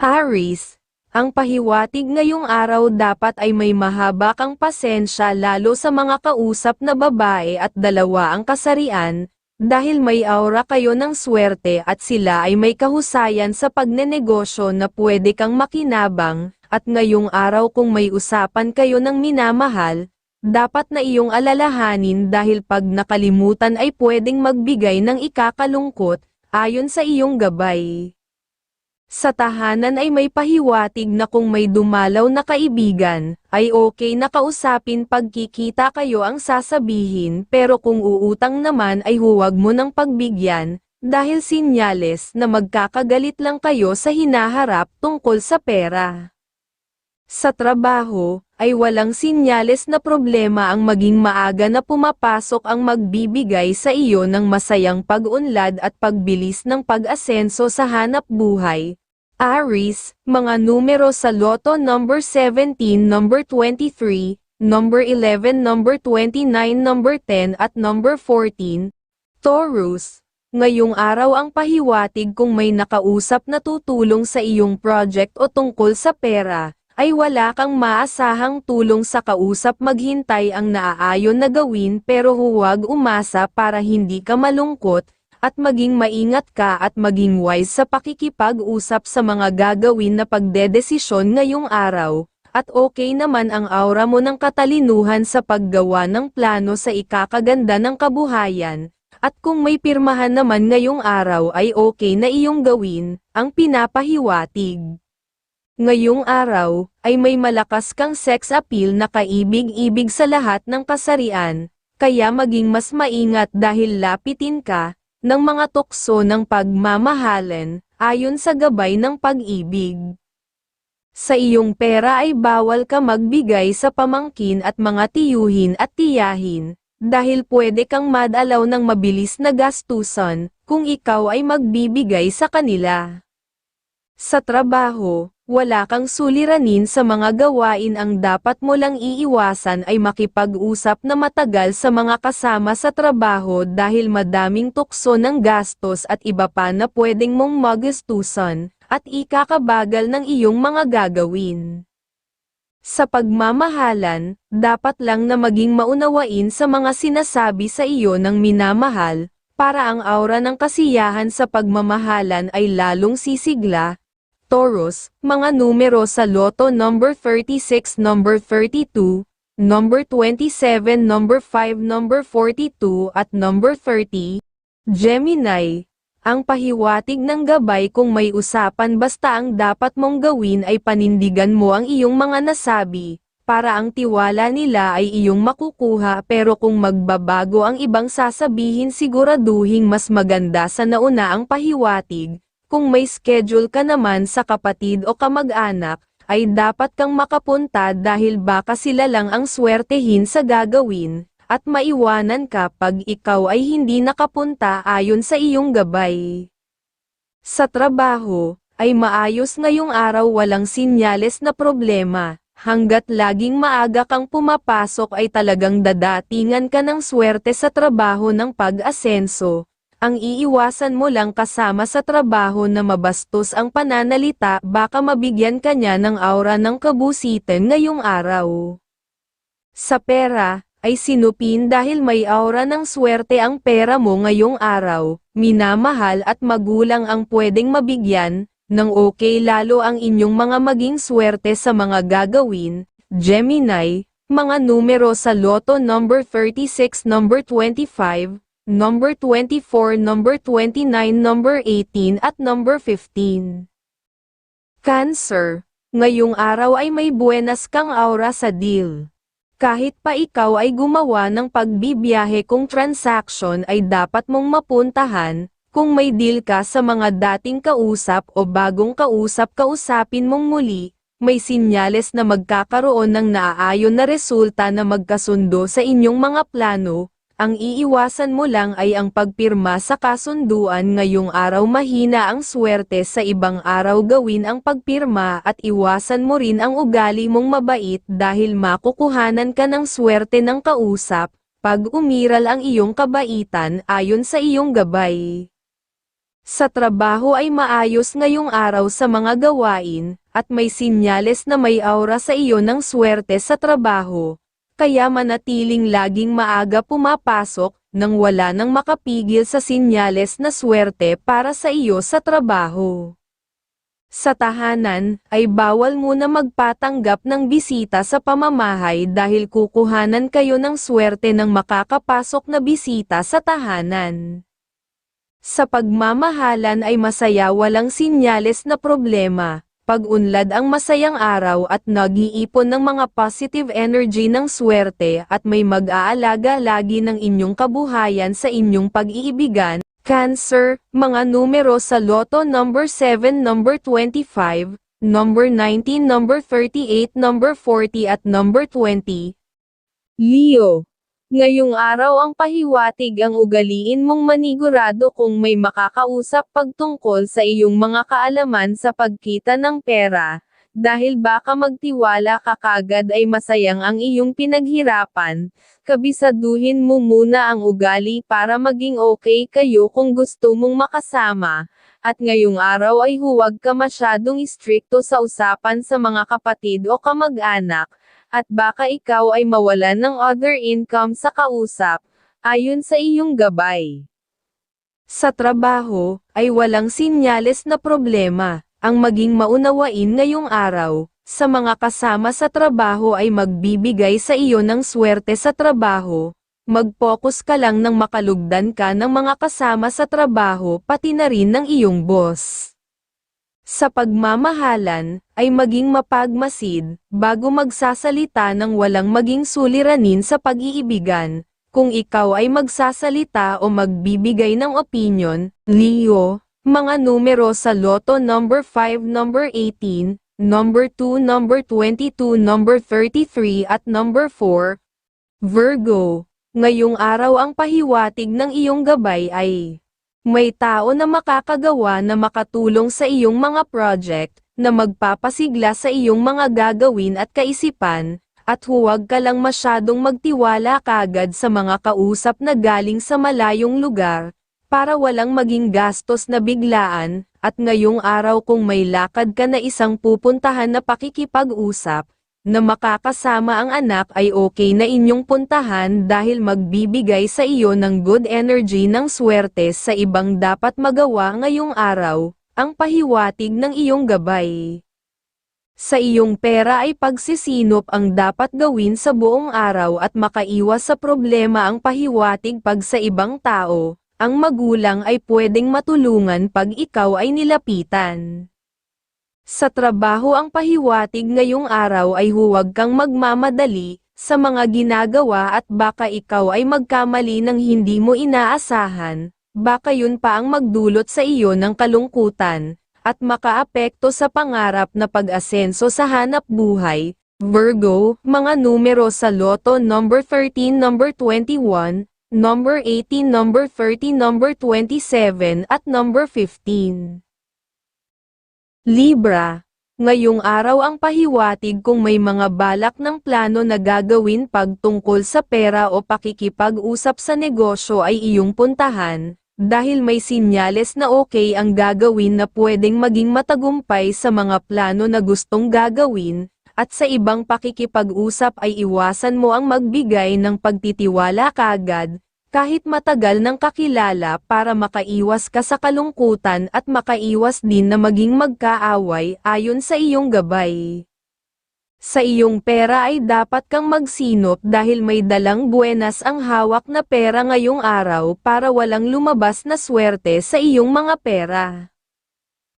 Aris, ang pahiwatig ngayong araw dapat ay may mahaba kang pasensya lalo sa mga kausap na babae at dalawa ang kasarian, dahil may aura kayo ng swerte at sila ay may kahusayan sa pagnenegosyo na pwede kang makinabang, at ngayong araw kung may usapan kayo ng minamahal, dapat na iyong alalahanin dahil pag nakalimutan ay pwedeng magbigay ng ikakalungkot, ayon sa iyong gabay. Sa tahanan ay may pahiwatig na kung may dumalaw na kaibigan, ay okay na kausapin pagkikita kayo ang sasabihin pero kung uutang naman ay huwag mo ng pagbigyan, dahil sinyales na magkakagalit lang kayo sa hinaharap tungkol sa pera. Sa trabaho, ay walang sinyales na problema ang maging maaga na pumapasok ang magbibigay sa iyo ng masayang pag-unlad at pagbilis ng pag-asenso sa hanap buhay. Aris, mga numero sa loto number 17, number 23, number 11, number 29, number 10 at number 14. Taurus, ngayong araw ang pahiwatig kung may nakausap na tutulong sa iyong project o tungkol sa pera, ay wala kang maasahang tulong sa kausap maghintay ang naaayon na gawin pero huwag umasa para hindi ka malungkot, at maging maingat ka at maging wise sa pakikipag-usap sa mga gagawin na pagdedesisyon ngayong araw, at okay naman ang aura mo ng katalinuhan sa paggawa ng plano sa ikakaganda ng kabuhayan, at kung may pirmahan naman ngayong araw ay okay na iyong gawin, ang pinapahiwatig. Ngayong araw, ay may malakas kang sex appeal na kaibig-ibig sa lahat ng kasarian, kaya maging mas maingat dahil lapitin ka, ng mga tukso ng pagmamahalan, ayon sa gabay ng pag-ibig. Sa iyong pera ay bawal ka magbigay sa pamangkin at mga tiyuhin at tiyahin, dahil pwede kang madalaw ng mabilis na gastusan, kung ikaw ay magbibigay sa kanila. Sa trabaho, wala kang suliranin sa mga gawain ang dapat mo lang iiwasan ay makipag-usap na matagal sa mga kasama sa trabaho dahil madaming tukso ng gastos at iba pa na pwedeng mong magastusan, at ikakabagal ng iyong mga gagawin. Sa pagmamahalan, dapat lang na maging maunawain sa mga sinasabi sa iyo ng minamahal, para ang aura ng kasiyahan sa pagmamahalan ay lalong sisigla, Taurus, mga numero sa loto number 36, number 32, number 27, number 5, number 42 at number 30. Gemini, ang pahiwatig ng gabay kung may usapan basta ang dapat mong gawin ay panindigan mo ang iyong mga nasabi, para ang tiwala nila ay iyong makukuha pero kung magbabago ang ibang sasabihin siguraduhing mas maganda sa nauna ang pahiwatig, kung may schedule ka naman sa kapatid o kamag-anak, ay dapat kang makapunta dahil baka sila lang ang swertehin sa gagawin, at maiwanan ka pag ikaw ay hindi nakapunta ayon sa iyong gabay. Sa trabaho, ay maayos ngayong araw walang sinyales na problema, hanggat laging maaga kang pumapasok ay talagang dadatingan ka ng swerte sa trabaho ng pag-asenso, ang iiwasan mo lang kasama sa trabaho na mabastos ang pananalita baka mabigyan ka niya ng aura ng kabusitan ngayong araw. Sa pera, ay sinupin dahil may aura ng swerte ang pera mo ngayong araw, minamahal at magulang ang pwedeng mabigyan, ng okay lalo ang inyong mga maging swerte sa mga gagawin, Gemini, mga numero sa loto number 36 number 25, number 24, number 29, number 18 at number 15. Cancer, ngayong araw ay may buenas kang aura sa deal. Kahit pa ikaw ay gumawa ng pagbibiyahe kung transaction ay dapat mong mapuntahan, kung may deal ka sa mga dating kausap o bagong kausap kausapin mong muli, may sinyales na magkakaroon ng naaayon na resulta na magkasundo sa inyong mga plano, ang iiwasan mo lang ay ang pagpirma sa kasunduan ngayong araw mahina ang swerte sa ibang araw gawin ang pagpirma at iwasan mo rin ang ugali mong mabait dahil makukuhanan ka ng swerte ng kausap, pag umiral ang iyong kabaitan ayon sa iyong gabay. Sa trabaho ay maayos ngayong araw sa mga gawain, at may sinyales na may aura sa iyo ng swerte sa trabaho. Kaya manatiling laging maaga pumapasok, nang wala nang makapigil sa sinyales na swerte para sa iyo sa trabaho. Sa tahanan, ay bawal muna magpatanggap ng bisita sa pamamahay dahil kukuhanan kayo ng swerte ng makakapasok na bisita sa tahanan. Sa pagmamahalan ay masaya walang sinyales na problema, pag-unlad ang masayang araw at nag-iipon ng mga positive energy ng swerte at may mag-aalaga lagi ng inyong kabuhayan sa inyong pag-iibigan, Cancer, mga numero sa Lotto number 7, number 25, number 19, number 38, number 40 at number 20. Leo. Ngayong araw ang pahiwatig ang ugaliin mong manigurado kung may makakausap pagtungkol sa iyong mga kaalaman sa pagkita ng pera, dahil baka magtiwala ka kagad ay masayang ang iyong pinaghirapan, kabisaduhin mo muna ang ugali para maging okay kayo kung gusto mong makasama, at ngayong araw ay huwag ka masyadong istrikto sa usapan sa mga kapatid o kamag-anak, at baka ikaw ay mawalan ng other income sa kausap, ayon sa iyong gabay. Sa trabaho, ay walang sinyales na problema, ang maging maunawain ngayong araw, sa mga kasama sa trabaho ay magbibigay sa iyo ng swerte sa trabaho, mag-focus ka lang nang makalugdan ka ng mga kasama sa trabaho pati na rin ng iyong boss. Sa pagmamahalan, ay maging mapagmasid, bago magsasalita ng walang maging suliranin sa pag-iibigan. Kung ikaw ay magsasalita o magbibigay ng opinion, Leo, mga numero sa Lotto number 5, number 18, number 2, number 22, number 33 at number 4. Virgo, ngayong araw ang pahiwatig ng iyong gabay ay may tao na makakagawa na makatulong sa iyong mga project, na magpapasigla sa iyong mga gagawin at kaisipan, at huwag ka lang masyadong magtiwala kagad sa mga kausap na galing sa malayong lugar, para walang maging gastos na biglaan, at ngayong araw kung may lakad ka na isang pupuntahan na pakikipag-usap, na makakasama ang anak ay okay na inyong puntahan dahil magbibigay sa iyo ng good energy ng swerte sa ibang dapat magawa ngayong araw, ang pahiwatig ng iyong gabay. Sa iyong pera ay pagsisinop ang dapat gawin sa buong araw at makaiwas sa problema ang pahiwatig pag sa ibang tao, ang magulang ay pwedeng matulungan pag ikaw ay nilapitan. Sa trabaho ang pahiwatig ngayong araw ay huwag kang magmamadali, sa mga ginagawa at baka ikaw ay magkamali ng hindi mo inaasahan, baka yun pa ang magdulot sa iyo ng kalungkutan, at makaapekto sa pangarap na pag-asenso sa hanap buhay. Virgo, mga numero sa Lotto number 13, number 21, number 18, number 30, number 27 at number 15. Libra, ngayong araw ang pahiwatig kung may mga balak ng plano na gagawin pagtungkol sa pera o pakikipag-usap sa negosyo ay iyong puntahan, dahil may sinyales na okay ang gagawin na pwedeng maging matagumpay sa mga plano na gustong gagawin, at sa ibang pakikipag-usap ay iwasan mo ang magbigay ng pagtitiwala kagad, kahit matagal ng kakilala para makaiwas ka sa kalungkutan at makaiwas din na maging magkaaway ayon sa iyong gabay. Sa iyong pera ay dapat kang magsinop dahil may dalang buenas ang hawak na pera ngayong araw para walang lumabas na swerte sa iyong mga pera.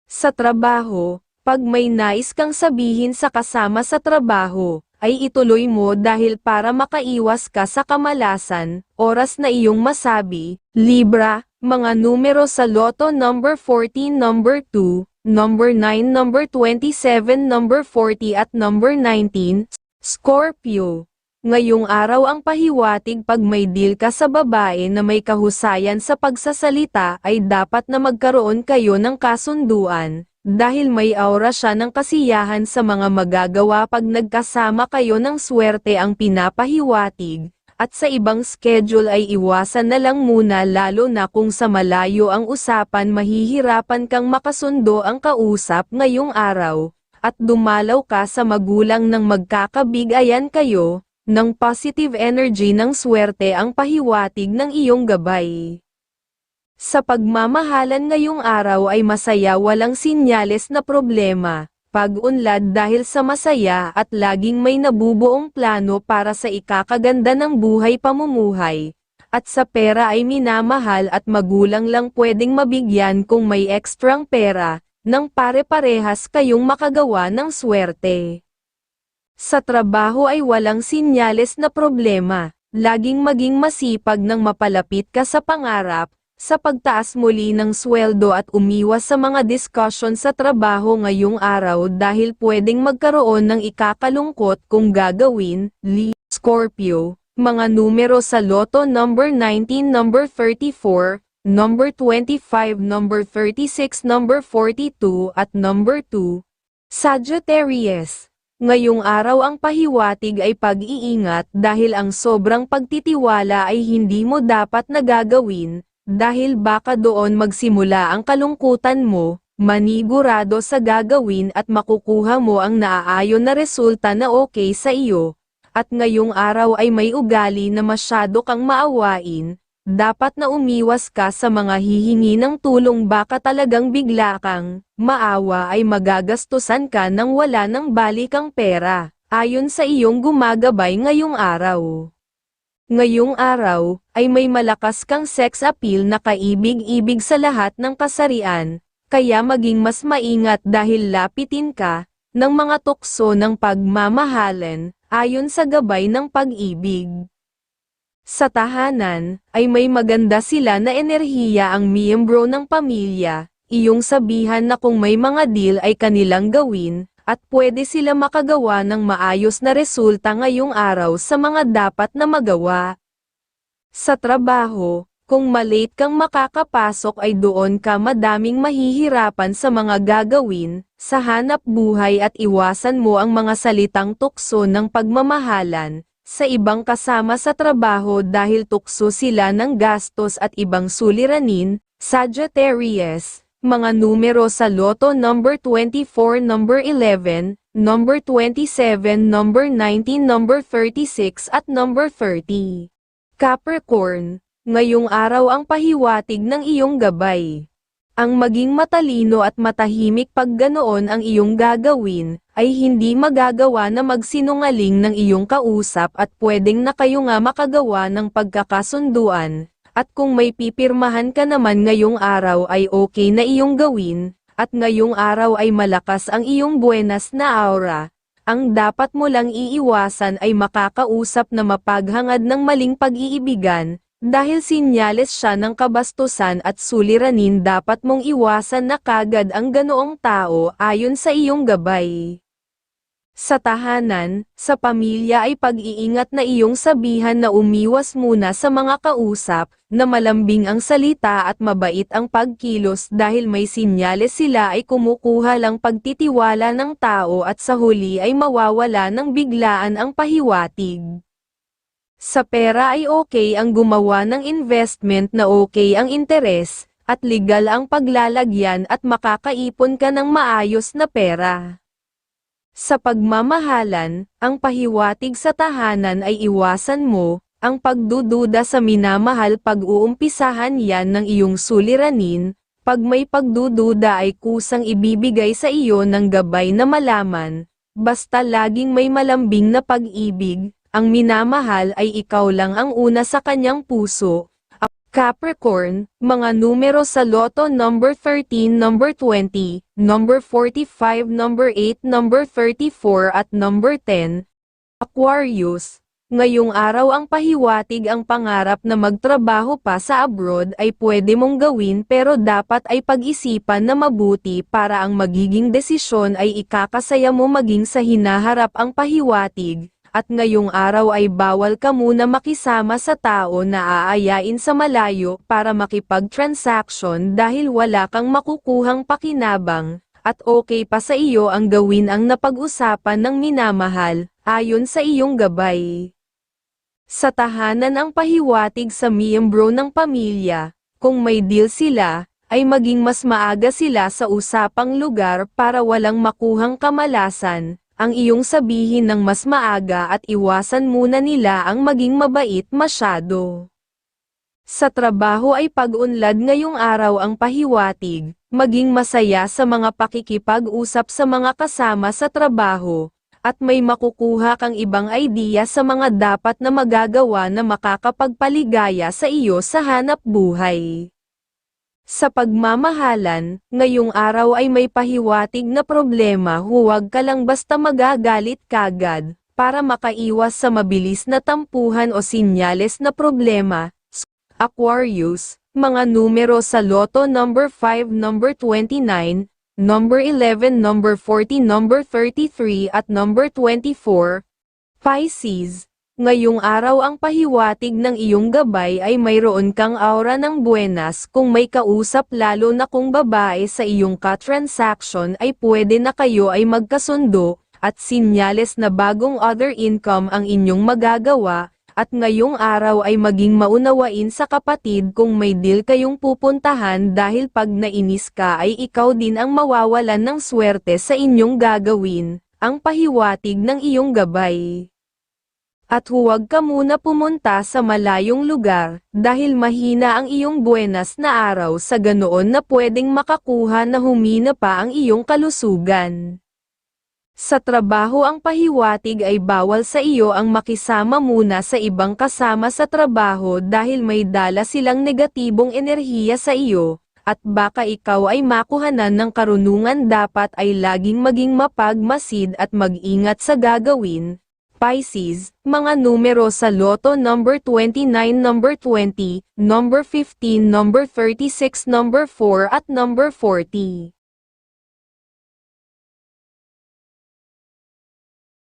Sa trabaho, pag may nais kang sabihin sa kasama sa trabaho, ay ituloy mo dahil para makaiwas ka sa kamalasan, oras na iyong masabi, Libra, mga numero sa Lotto number 14, number 2, number 9, number 27, number 40 at number 19, Scorpio. Ngayong araw ang pahiwatig pag may deal ka sa babae na may kahusayan sa pagsasalita ay dapat na magkaroon kayo ng kasunduan, dahil may aura siya ng kasiyahan sa mga magagawa pag nagkasama kayo ng swerte ang pinapahiwatig, At sa ibang schedule ay iwasan na lang muna lalo na kung sa malayo ang usapan mahihirapan kang makasundo ang kausap ngayong araw, at dumalaw ka sa magulang ng magkakabigayan kayo, ng positive energy ng swerte ang pahiwatig ng iyong gabay. Sa pagmamahalan ngayong araw ay masaya walang sinyales na problema, pag-unlad dahil sa masaya at laging may nabubuong plano para sa ikakaganda ng buhay pamumuhay, at sa pera ay minamahal at magulang lang pwedeng mabigyan kung may ekstrang pera, nang pare-parehas kayong makagawa ng swerte. Sa trabaho ay walang sinyales na problema, laging maging masipag nang mapalapit ka sa pangarap, sa pagtaas muli ng sweldo at umiwas sa mga discussion sa trabaho ngayong araw dahil pwedeng magkaroon ng ikakalungkot kung gagawin, Lee, Scorpio, mga numero sa Lotto number 19 number 34, number 25 number 36 number 42 at number 2, Sagittarius. Ngayong araw ang pahiwatig ay pag-iingat dahil ang sobrang pagtitiwala ay hindi mo dapat nagagawin, dahil baka doon magsimula ang kalungkutan mo, manigurado sa gagawin at makukuha mo ang naaayon na resulta na okay sa iyo. At ngayong araw ay may ugali na masyado kang maawain, dapat na umiwas ka sa mga hihingi ng tulong baka talagang bigla kang, maawa ay magagastusan ka nang wala ng balikang pera, ayon sa iyong gumagabay ngayong araw. Ngayong araw, ay may malakas kang sex appeal na kaibig-ibig sa lahat ng kasarian, kaya maging mas maingat dahil lapitin ka, ng mga tukso ng pagmamahalan, ayon sa gabay ng pag-ibig. Sa tahanan, ay may maganda sila na enerhiya ang miyembro ng pamilya, iyong sabihan na kung may mga deal ay kanilang gawin, at pwede sila makagawa ng maayos na resulta ngayong araw sa mga dapat na magawa. Sa trabaho, kung malate kang makakapasok ay doon ka madaming mahihirapan sa mga gagawin, sa hanap buhay at iwasan mo ang mga salitang tukso ng pagmamahalan, sa ibang kasama sa trabaho dahil tukso sila ng gastos at ibang suliranin, Sagittarius, mga numero sa Lotto number 24, number 11, number 27, number 19, number 36 at number 30. Capricorn, ngayong araw ang pahiwatig ng iyong gabay. Ang maging matalino at matahimik pag ganoon ang iyong gagawin, ay hindi magagawa na magsinungaling ng iyong kausap at pwedeng na kayo nga makagawa ng pagkakasunduan, at kung may pipirmahan ka naman ngayong araw ay okay na iyong gawin, at ngayong araw ay malakas ang iyong buenas na aura. Ang dapat mo lang iiwasan ay makakausap na mapaghangad ng maling pag-iibigan, dahil sinyales siya ng kabastusan at suliranin dapat mong iwasan na kagad ang ganoong tao ayon sa iyong gabay. Sa tahanan, sa pamilya ay pag-iingat na iyong sabihan na umiwas muna sa mga kausap, na malambing ang salita at mabait ang pagkilos dahil may sinyales sila ay kumukuha lang pagtitiwala ng tao at sa huli ay mawawala ng biglaan ang pahiwatig. Sa pera ay okay ang gumawa ng investment na okay ang interes, at legal ang paglalagyan at makakaipon ka ng maayos na pera. Sa pagmamahalan, ang pahiwatig sa tahanan ay iwasan mo, ang pagdududa sa minamahal pag-uumpisahan yan ng iyong suliranin, pag may pagdududa ay kusang ibibigay sa iyo ng gabay na malaman, basta laging may malambing na pag-ibig, ang minamahal ay ikaw lang ang una sa kanyang puso, Capricorn, mga numero sa Lotto number 13, number 20, number 45, number 8, number 34 at number 10. Aquarius, ngayong araw ang pahiwatig ang pangarap na magtrabaho pa sa abroad ay pwede mong gawin pero dapat ay pag-isipan na mabuti para ang magiging desisyon ay ikakasaya mo maging sa hinaharap ang pahiwatig at ngayong araw ay bawal ka muna makisama sa tao na aayain sa malayo para makipag-transaction dahil wala kang makukuhang pakinabang, at okay pa sa iyo ang gawin ang napag-usapan ng minamahal, ayon sa iyong gabay. Sa tahanan ang pahiwatig sa miyembro ng pamilya, kung may deal sila, ay maging mas maaga sila sa usapang lugar para walang makuhang kamalasan, ang iyong sabihin ng mas maaga at iwasan muna nila ang maging mabait masyado. Sa trabaho ay pag-unlad ngayong araw ang pahiwatig, maging masaya sa mga pakikipag-usap sa mga kasama sa trabaho, at may makukuha kang ibang idea sa mga dapat na magagawa na makakapagpaligaya sa iyo sa hanap buhay. Sa pagmamahalan, ngayong araw ay may pahiwatig na problema huwag ka lang basta magagalit kagad, para makaiwas sa mabilis na tampuhan o sinyales na problema. Aquarius, mga numero sa loto number 5 number 29, number 11 number 40 number 33 at number 24. Pisces, ngayong araw ang pahiwatig ng iyong gabay ay mayroon kang aura ng buenas kung may kausap lalo na kung babae sa iyong ka-transaction ay pwede na kayo ay magkasundo, at sinyales na bagong other income ang inyong magagawa, at ngayong araw ay maging maunawain sa kapatid kung may deal kayong pupuntahan dahil pag nainis ka ay ikaw din ang mawawalan ng swerte sa inyong gagawin, ang pahiwatig ng iyong gabay. At huwag ka muna pumunta sa malayong lugar, dahil mahina ang iyong buenas na araw sa ganoon na pwedeng makakuha na humina pa ang iyong kalusugan. Sa trabaho ang pahiwatig ay bawal sa iyo ang makisama muna sa ibang kasama sa trabaho dahil may dala silang negatibong enerhiya sa iyo, at baka ikaw ay makuhanan ng karunungan dapat ay laging maging mapagmasid at mag-ingat sa gagawin. Pisces, mga numero sa loto number 29 number 20, number 15 number 36 number 4 at number 40.